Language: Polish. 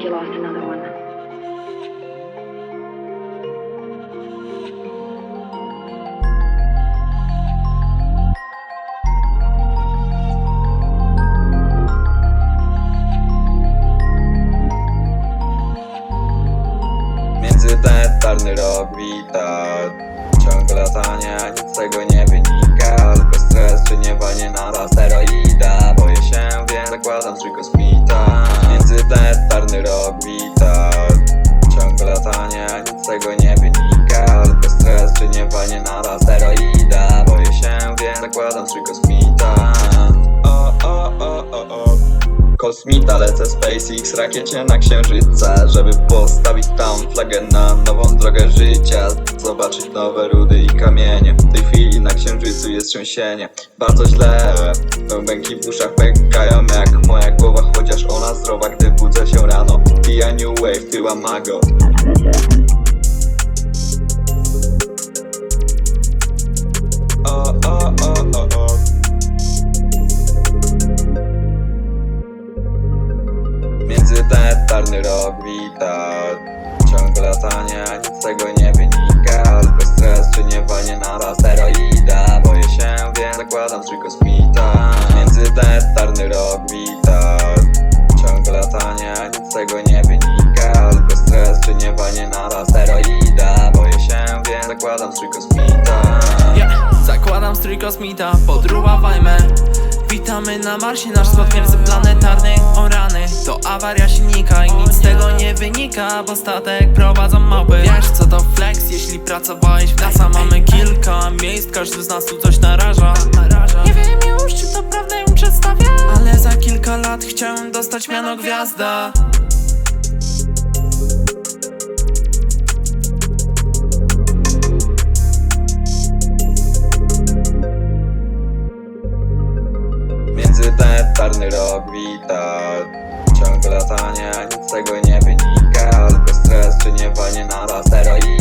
like you lost another one. Rok wita Ciągle latanie, a nic z tego nie wynika Kosmita lecę SpaceX rakiecie na księżyca Żeby postawić tam flagę na nową drogę życia Zobaczyć nowe rudy i kamienie. W tej chwili na księżycu jest trzęsienie Bardzo źle Bębenki w uszach pękają jak moja głowa Chociaż ona zdrowa, gdy budzę się rano. Pija new wave, tyła mago wita Ciągle latanie, a nic z tego nie wynika. Ale bez stres czy nie walnie na asteroida Boję się, więc zakładam strój kosmita Międzyplanetarny rok wita. Ciągle latanie, a nic z tego nie wynika. Ale bez stres czy nie walnie na asteroida Boję się, więc zakładam strój kosmita. Zakładam strój kosmita, podruwawajmy Witamy na Marsie, nasz skład międzyplanetarny O rany, to awaria silnika i nic z tego nie wynika Bo statek prowadzą małpy Wiesz co to flex, jeśli pracowałeś w NASA Mamy kilka miejsc, każdy z nas tu coś naraża. Nie wiem już, czy to prawdę im przedstawia Ale za kilka lat chciałem dostać miano gwiazda Międzyplanetarny rok wita. Ciągle latanie, a nic z tego nie wynika. Ale bez stres czy nie walnie na asteroida